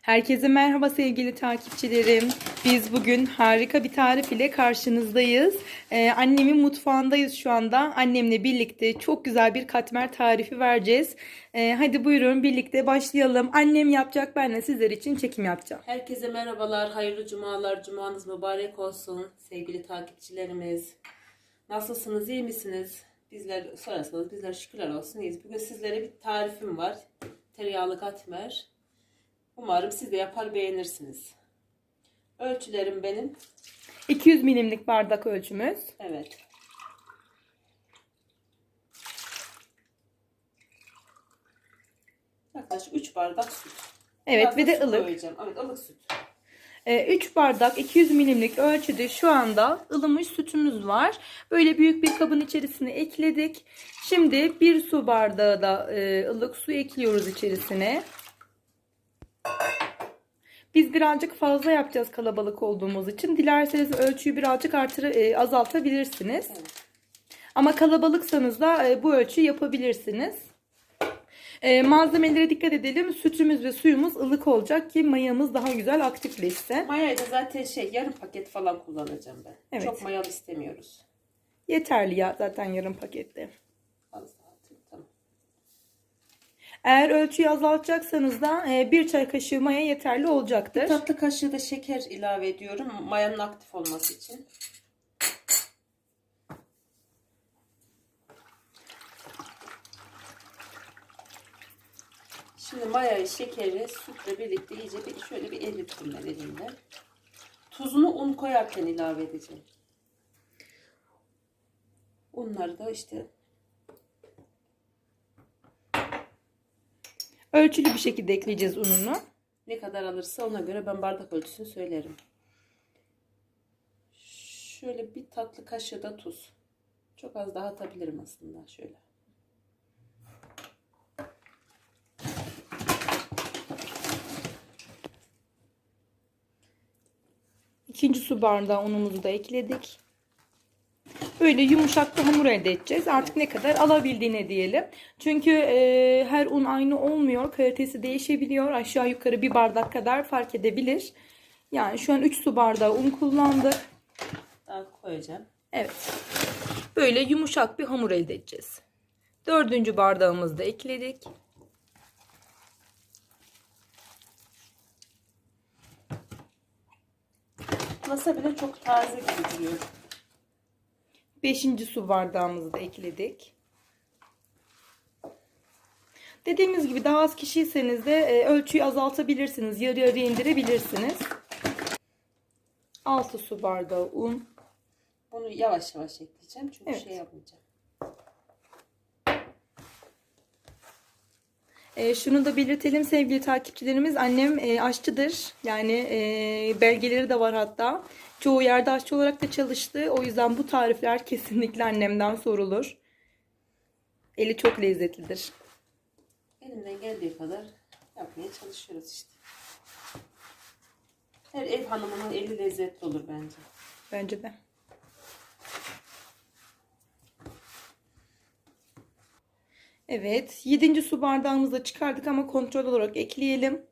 Herkese merhaba sevgili takipçilerim. Biz bugün harika bir tarif ile karşınızdayız. Ee, annemin mutfağındayız şu anda. Annemle birlikte çok güzel bir katmer tarifi vereceğiz. Ee, hadi buyurun birlikte başlayalım. Annem yapacak ben de sizler için çekim yapacağım. Herkese merhabalar, hayırlı cumalar, cumanız mübarek olsun sevgili takipçilerimiz. Nasılsınız, iyi misiniz? Bizler sorarsanız bizler şükürler olsun. Bugün sizlere bir tarifim var. Tereyağlı katmer. Umarım siz de yapar beğenirsiniz. Ölçülerim benim. 200 milimlik bardak ölçümüz. Evet. Yaklaşık 3 bardak süt. Evet Biraz ve de ılık. koyacağım. Evet ılık süt. 3 bardak 200 milimlik ölçüde şu anda ılımış sütümüz var. Böyle büyük bir kabın içerisine ekledik. Şimdi bir su bardağı da e, ılık su ekliyoruz içerisine. Biz birazcık fazla yapacağız kalabalık olduğumuz için. Dilerseniz ölçüyü birazcık artır, e, azaltabilirsiniz. Evet. Ama kalabalıksanız da e, bu ölçüyü yapabilirsiniz. E, malzemelere dikkat edelim. Sütümüz ve suyumuz ılık olacak ki mayamız daha güzel aktifleşsin. Mayayı da zaten şey yarım paket falan kullanacağım ben. Evet. Çok mayalı istemiyoruz. Yeterli ya zaten yarım pakette. Az daha atayım, tamam. Eğer ölçüyü azaltacaksanız da e, bir çay kaşığı maya yeterli olacaktır. Tatlı kaşığı da şeker ilave ediyorum mayanın aktif olması için. Şimdi mayayı, şekeri, sütle birlikte iyice bir şöyle bir erittim ben elimle. Tuzunu un koyarken ilave edeceğim. Unları da işte Ölçülü bir şekilde ekleyeceğiz ununu. Ne kadar alırsa ona göre ben bardak ölçüsünü söylerim. Şöyle bir tatlı kaşığı da tuz. Çok az daha atabilirim aslında şöyle. İkinci su bardağı unumuzu da ekledik. Böyle yumuşak bir hamur elde edeceğiz. Artık ne kadar alabildiğine diyelim. Çünkü e, her un aynı olmuyor. Kalitesi değişebiliyor. Aşağı yukarı bir bardak kadar fark edebilir. Yani şu an 3 su bardağı un kullandık. Daha koyacağım. Evet. Böyle yumuşak bir hamur elde edeceğiz. Dördüncü bardağımızı da ekledik. Masa bile çok taze gibi duruyor. Beşinci su bardağımızı da ekledik. Dediğimiz gibi daha az kişiyseniz de e, ölçüyü azaltabilirsiniz. Yarı yarıya indirebilirsiniz. 6 su bardağı un. Bunu yavaş yavaş ekleyeceğim çünkü Evet. şey yapmayacağım. E, şunu da belirtelim sevgili takipçilerimiz. Annem e, aşçıdır. Yani e, belgeleri de var hatta. Çoğu yerde aşçı olarak da çalıştı. O yüzden bu tarifler kesinlikle annemden sorulur. Eli çok lezzetlidir. Elimden geldiği kadar yapmaya çalışıyoruz işte. Her ev hanımının eli lezzetli olur bence. Bence de. Evet. Yedinci su bardağımızı da çıkardık ama kontrol olarak ekleyelim.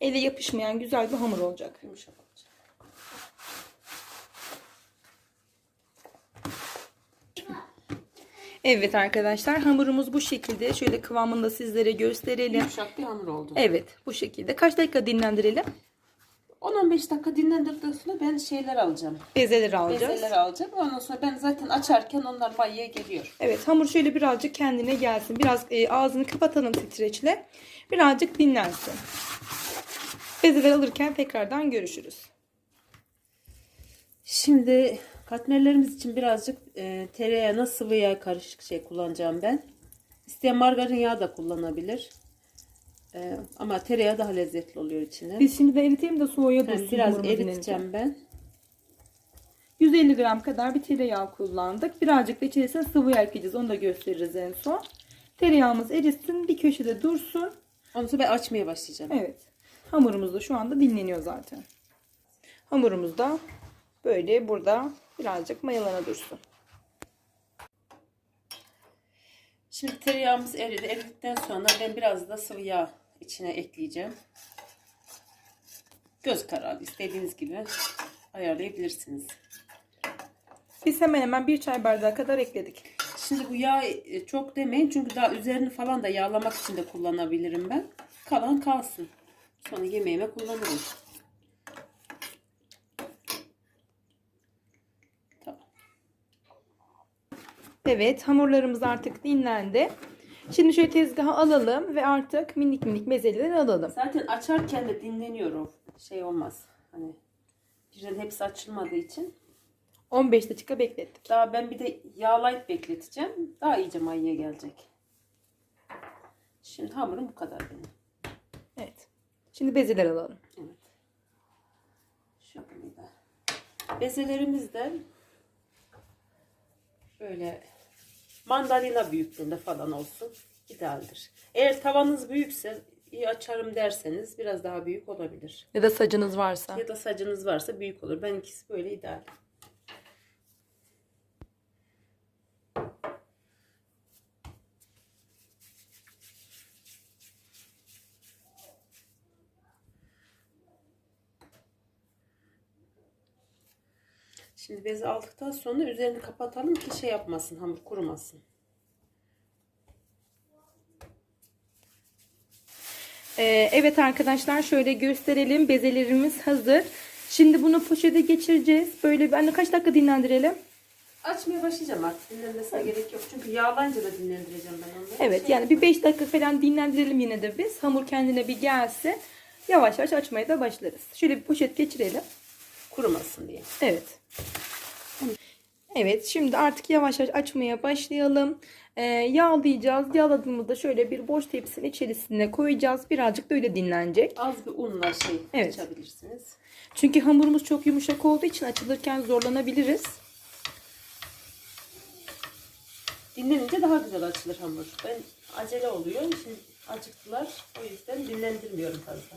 Ele yapışmayan güzel bir hamur olacak. Yumuşak olacak. Evet arkadaşlar hamurumuz bu şekilde. Şöyle kıvamını da sizlere gösterelim. Yumuşak bir hamur oldu. Evet bu şekilde. Kaç dakika dinlendirelim? 10-15 dakika dinlendirdikten sonra ben şeyler alacağım. Bezeleri alacağız. Bezeleri alacağım. Ondan sonra ben zaten açarken onlar mayaya geliyor. Evet hamur şöyle birazcık kendine gelsin. Biraz e, ağzını kapatalım streçle. Birazcık dinlensin. Bezeleri alırken tekrardan görüşürüz. Şimdi katmerlerimiz için birazcık e, tereyağına sıvı yağ karışık şey kullanacağım ben. İsteyen margarin yağı da kullanabilir. E, ama tereyağı daha lezzetli oluyor içine. Biz şimdi de eriteyim de soğuya dursun. biraz hamurumuz dinlenirken. eriteceğim ben. 150 gram kadar bir tereyağı kullandık. Birazcık da içerisine sıvı yağ ekleyeceğiz. Onu da gösteririz en son. Tereyağımız erisin. Bir köşede dursun. Ondan sonra ben açmaya başlayacağım. Evet. Hamurumuz da şu anda dinleniyor zaten. Hamurumuz da böyle burada birazcık mayalana dursun. Şimdi tereyağımız eridi. Eridikten sonra ben biraz da sıvı yağ içine ekleyeceğim. Göz kararı istediğiniz gibi ayarlayabilirsiniz. Biz hemen hemen bir çay bardağı kadar ekledik. Şimdi bu yağ e, çok demeyin çünkü daha üzerini falan da yağlamak için de kullanabilirim ben. Kalan kalsın. Sonra yemeğime kullanırım. Tamam. Evet hamurlarımız artık dinlendi. Şimdi şöyle tezgaha alalım ve artık minik minik mezeleri alalım. Zaten açarken de dinleniyor o. Şey olmaz. Hani birden hepsi açılmadığı için. 15 dakika beklettik. Daha ben bir de yağlayıp bekleteceğim. Daha iyice mayaya gelecek. Şimdi hamurum bu kadar benim. Evet. Şimdi bezeler alalım. Evet. Şöyle. Bezelerimiz de böyle mandalina büyüklüğünde falan olsun. idealdir. Eğer tavanız büyükse iyi açarım derseniz biraz daha büyük olabilir. Ya da sacınız varsa. Ya da sacınız varsa büyük olur. Benimkisi böyle ideal. Şimdi bezi aldıktan sonra üzerini kapatalım ki şey yapmasın, hamur kurumasın. Ee, evet arkadaşlar şöyle gösterelim. Bezelerimiz hazır. Şimdi bunu poşete geçireceğiz. Böyle bir anne kaç dakika dinlendirelim? Açmaya başlayacağım artık. Dinlenmesine gerek yok. Çünkü yağlanınca da dinlendireceğim ben onları. Evet yani bir 5 dakika falan dinlendirelim yine de biz. Hamur kendine bir gelse yavaş yavaş açmaya da başlarız. Şöyle bir poşet geçirelim. Kurumasın diye. Evet. Evet şimdi artık yavaş yavaş açmaya başlayalım. Ee, yağlayacağız. Yağladığımızda şöyle bir boş tepsinin içerisine koyacağız. Birazcık da öyle dinlenecek. Az bir unla şey Evet. açabilirsiniz. Çünkü hamurumuz çok yumuşak olduğu için açılırken zorlanabiliriz. Dinlenince daha güzel açılır hamur. Ben acele oluyor. Şimdi acıktılar. O yüzden dinlendirmiyorum fazla.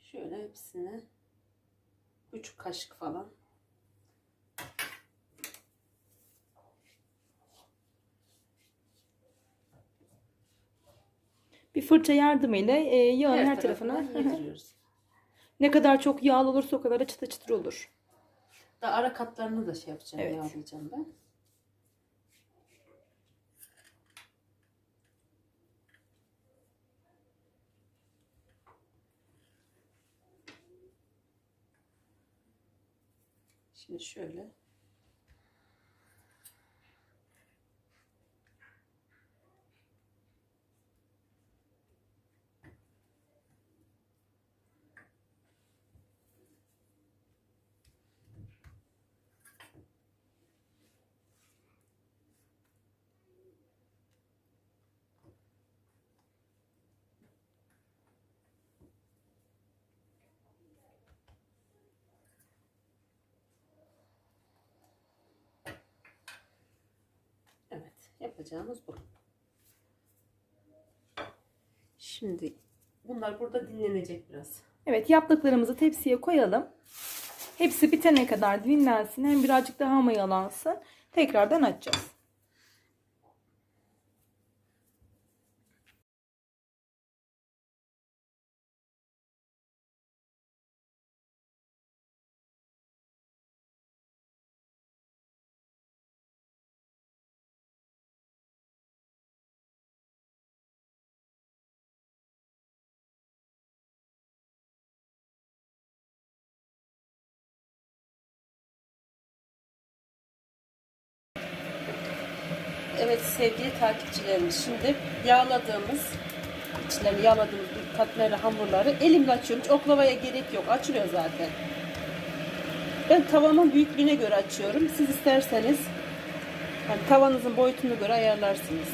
Şöyle hepsini buçuk kaşık falan Bir fırça yardımıyla e, yağın her, tarafına yediriyoruz. ne kadar çok yağlı olursa o kadar da çıtır çıtır olur. Daha ara katlarını da şey yapacağım, Evet. yağlayacağım ben. Şimdi şöyle. Evet, yapacağımız bu. Şimdi bunlar burada dinlenecek biraz. Evet yaptıklarımızı tepsiye koyalım. Hepsi bitene kadar dinlensin. Hem birazcık daha mayalansın. Tekrardan açacağız. Evet sevgili takipçilerimiz şimdi yağladığımız içlerini yağladığımız katmerli hamurları elimle açıyorum. Hiç oklavaya gerek yok. Açılıyor zaten. Ben tavamın büyüklüğüne göre açıyorum. Siz isterseniz yani tavanızın boyutuna göre ayarlarsınız.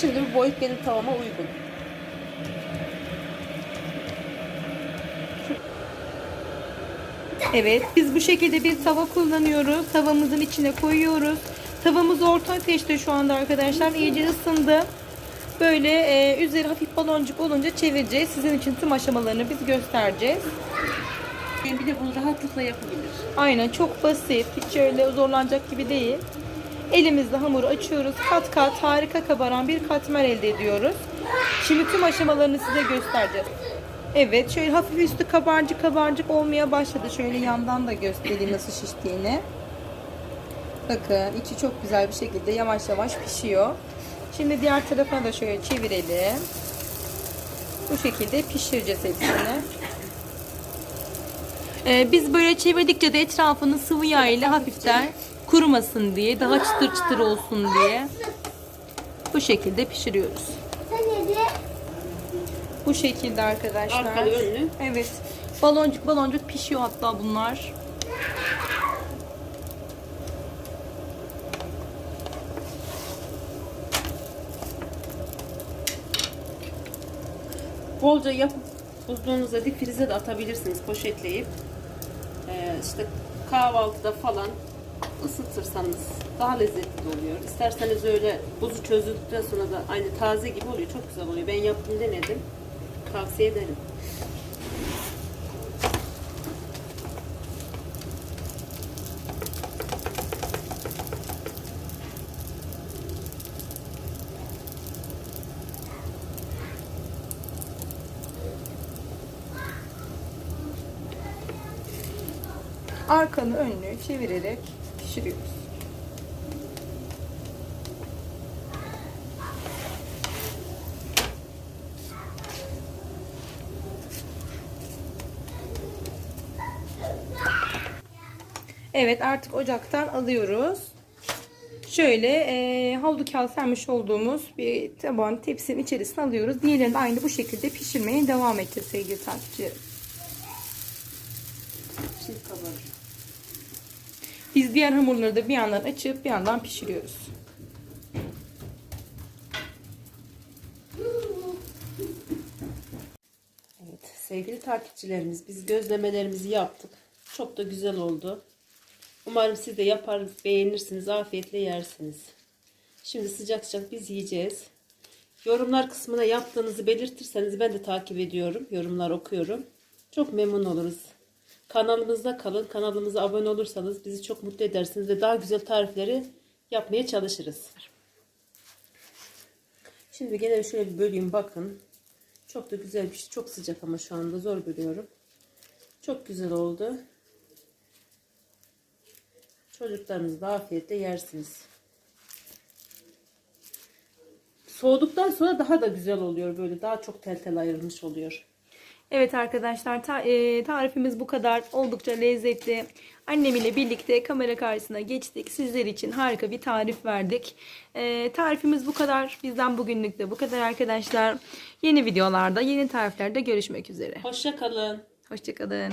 Şimdi bu boyut benim tavama uygun. Evet biz bu şekilde bir tava kullanıyoruz. Tavamızın içine koyuyoruz. Tavamız orta ateşte şu anda arkadaşlar. İyice ısındı. Böyle e, üzeri hafif baloncuk olunca çevireceğiz. Sizin için tüm aşamalarını biz göstereceğiz. Bir de bunu rahatlıkla yapabilir. Aynen çok basit. Hiç öyle zorlanacak gibi değil. Elimizle hamuru açıyoruz. Kat kat harika kabaran bir katmer elde ediyoruz. Şimdi tüm aşamalarını size göstereceğiz. Evet şöyle hafif üstü kabarcık kabarcık olmaya başladı. Şöyle yandan da göstereyim nasıl şiştiğini. Bakın içi çok güzel bir şekilde yavaş yavaş pişiyor. Şimdi diğer tarafına da şöyle çevirelim. Bu şekilde pişireceğiz hepsini. Ee, biz böyle çevirdikçe de etrafını sıvı yağ ile hafiften kurumasın diye, daha çıtır çıtır olsun diye bu şekilde pişiriyoruz. Bu şekilde arkadaşlar. Arkalı önlü. Evet. Baloncuk baloncuk pişiyor hatta bunlar. Bolca yapıp buzluğunuza difrize de atabilirsiniz poşetleyip. Ee, işte kahvaltıda falan ısıtırsanız daha lezzetli oluyor. İsterseniz öyle buzu çözdükten sonra da aynı taze gibi oluyor. Çok güzel oluyor. Ben yaptım denedim. Tavsiye ederim. Arkanı önlü çevirerek pişiriyoruz. Evet artık ocaktan alıyoruz. Şöyle e, havlu kağıt sermiş olduğumuz bir taban tepsinin içerisine alıyoruz. Diğerlerini aynı bu şekilde pişirmeye devam edeceğiz sevgili takipçilerim. Biz diğer hamurları da bir yandan açıp bir yandan pişiriyoruz. Evet sevgili takipçilerimiz biz gözlemelerimizi yaptık. Çok da güzel oldu. Umarım siz de yapar beğenirsiniz. Afiyetle yersiniz. Şimdi sıcak sıcak biz yiyeceğiz. Yorumlar kısmına yaptığınızı belirtirseniz ben de takip ediyorum. Yorumlar okuyorum. Çok memnun oluruz. Kanalımızda kalın. Kanalımıza abone olursanız bizi çok mutlu edersiniz ve daha güzel tarifleri yapmaya çalışırız. Şimdi gene şöyle bir böleyim bakın. Çok da güzel bir şey. Çok sıcak ama şu anda zor bölüyorum. Çok güzel oldu. Çocuklarınız da afiyetle yersiniz. Soğuduktan sonra daha da güzel oluyor böyle. Daha çok tel tel ayrılmış oluyor. Evet arkadaşlar ta- e, tarifimiz bu kadar oldukça lezzetli. Annem ile birlikte kamera karşısına geçtik. Sizler için harika bir tarif verdik. E, tarifimiz bu kadar. Bizden bugünlük de bu kadar arkadaşlar. Yeni videolarda, yeni tariflerde görüşmek üzere. Hoşça kalın. Hoşçakalın.